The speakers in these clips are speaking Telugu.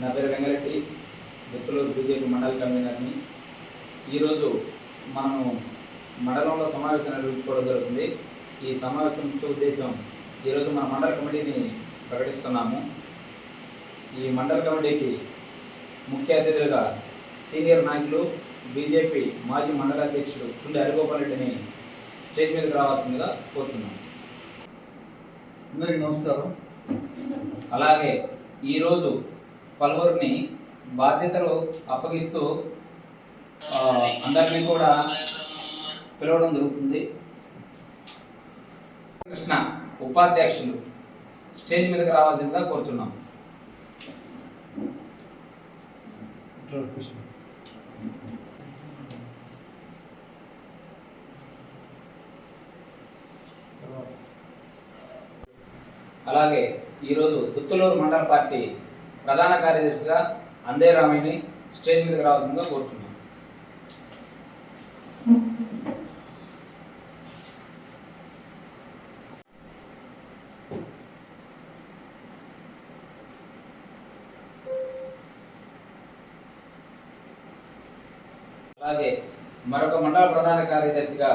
నా పేరు వెంగరెడ్డి గుత్తలూరు బీజేపీ మండల కన్వీనర్ని. ఈరోజు మనము మండలంలో సమావేశం నిర్వహించుకోవడం జరుగుతుంది. ఈ సమావేశం ముఖ్య ఉద్దేశం ఈరోజు మన మండల కమిటీని ప్రకటిస్తున్నాము. ఈ మండల కమిటీకి ముఖ్య అతిథులుగా సీనియర్ నాయకులు బీజేపీ మాజీ మండల అధ్యక్షుడు చుండి హరిగోపాల్ రెడ్డిని స్టేజ్ మీదకి రావాల్సిందిగా కోరుతున్నాం అందరికీ నమస్కారం. అలాగే ఈరోజు పలువురిని బాధ్యతలు అప్పగిస్తూ అందరినీ కూడా పిలవడం జరుగుతుంది. కృష్ణ ఉపాధ్యక్షులు స్టేజ్ మీదకి రావాల్సిందిగా కోరుతున్నాం అలాగే ఈరోజు దుత్తులూరు మండల పార్టీ ప్రధాన కార్యదర్శిగా అందే రామయ్యని స్టేజ్ మీదకి రావాల్సిందిగా కోరుతున్నాను. అలాగే మరొక మండల ప్రధాన కార్యదర్శిగా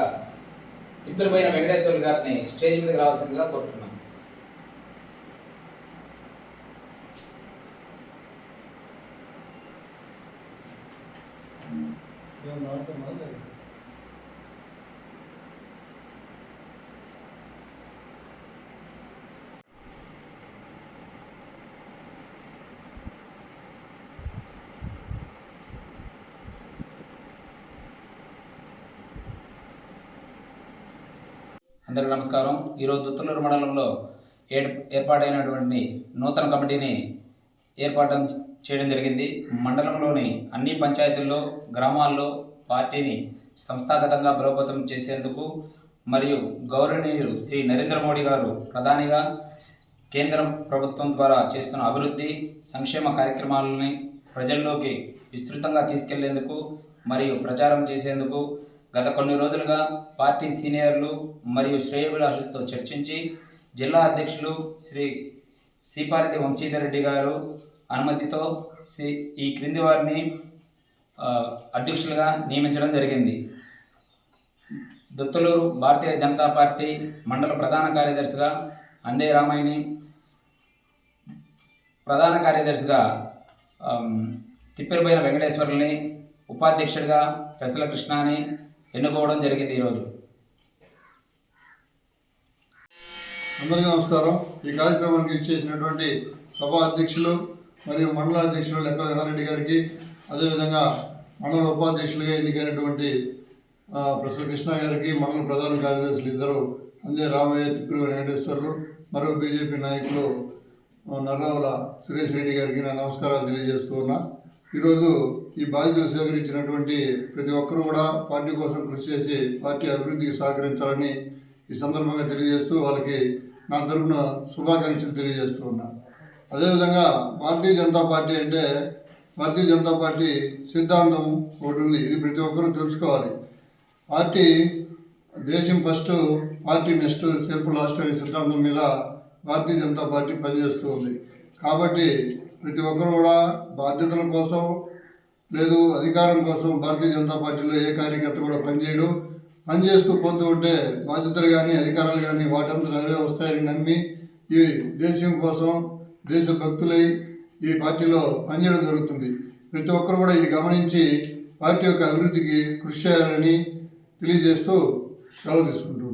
తిప్పిరిపోయిన వెంకటేశ్వర గారిని స్టేజ్ మీదకి రావాల్సిందిగా కోరుతున్నాను. ఏం రావుతున్నా లేదు అందరికీ నమస్కారం. ఈరోజు దుత్తలూరు మండలంలో ఏ ఏర్పాటైనటువంటి నూతన కమిటీని ఏర్పాటు చేయడం జరిగింది. మండలంలోని అన్ని పంచాయతీల్లో గ్రామాల్లో పార్టీని సంస్థాగతంగా బలోపేతం చేసేందుకు మరియు గౌరవనీయులు శ్రీ నరేంద్ర మోడీ గారు ప్రధానిగా కేంద్ర ప్రభుత్వం ద్వారా చేస్తున్న అభివృద్ధి సంక్షేమ కార్యక్రమాలని ప్రజల్లోకి విస్తృతంగా తీసుకెళ్ళేందుకు మరియు ప్రచారం చేసేందుకు గత కొన్ని రోజులుగా పార్టీ సీనియర్లు మరియు శ్రేయభిలాషులతో చర్చించి జిల్లా అధ్యక్షులు శ్రీ సీపారెడ్డి వంశీధర్ రెడ్డి గారు అనుమతితో ఈ క్రింది వారిని అధ్యక్షులుగా నియమించడం జరిగింది. దొత్తులూరు భారతీయ జనతా పార్టీ మండల ప్రధాన కార్యదర్శిగా అందే రామాయణి ప్రధాన కార్యదర్శిగా తిప్పిరిపోయిన వెంకటేశ్వర్లని ఉపాధ్యక్షుడిగా పెసల కృష్ణని ఎన్నుకోవడం జరిగింది ఈరోజు. అందరికీ నమస్కారం. ఈ కార్యక్రమానికి ఇచ్చేసినటువంటి సభా అధ్యక్షులు మరియు మండల అధ్యక్షులు లెక్కల వెంగారెడ్డి గారికి అదేవిధంగా మండల ఉపాధ్యక్షులుగా ఎన్నికైనటువంటి ప్రొఫెసర్ కృష్ణ గారికి మండల ప్రధాన కార్యదర్శులు ఇద్దరు అందే రామయ్య తిప్పిరి వెంకటేశ్వర్లు మరో బీజేపీ నాయకులు నర్రావుల సురేష్ రెడ్డి గారికి నా నమస్కారాలు తెలియజేస్తూ ఉన్నా. ఈరోజు ఈ బాధ్యతలు స్వీకరించినటువంటి ప్రతి ఒక్కరూ కూడా పార్టీ కోసం కృషి చేసి పార్టీ అభివృద్ధికి సహకరించాలని ఈ సందర్భంగా తెలియజేస్తూ వాళ్ళకి నా తరపున శుభాకాంక్షలు తెలియజేస్తూ ఉన్నా. అదేవిధంగా భారతీయ జనతా పార్టీ అంటే భారతీయ జనతా పార్టీ సిద్ధాంతం ఒకటి ఉంది. ఇది ప్రతి ఒక్కరూ తెలుసుకోవాలి. పార్టీ దేశం first party next self last అనే సిద్ధాంతం మీద భారతీయ జనతా పార్టీ పనిచేస్తూ ఉంది. కాబట్టి ప్రతి ఒక్కరు కూడా బాధ్యతల కోసం లేదు అధికారం కోసం భారతీయ జనతా పార్టీలో ఏ కార్యకర్త కూడా పనిచేయడు. పని చేస్తూ పోతూ ఉంటే బాధ్యతలు కానీ అధికారాలు కానీ వాటంతా అవే వస్తాయని నమ్మి ఈ దేశం కోసం దేశ భక్తులై ఈ పార్టీలో పనిచేయడం జరుగుతుంది. ప్రతి ఒక్కరు కూడా ఇది గమనించి పార్టీ యొక్క అభివృద్ధికి కృషి చేయాలని తెలియజేస్తూ సెలవు తీసుకుంటున్నాను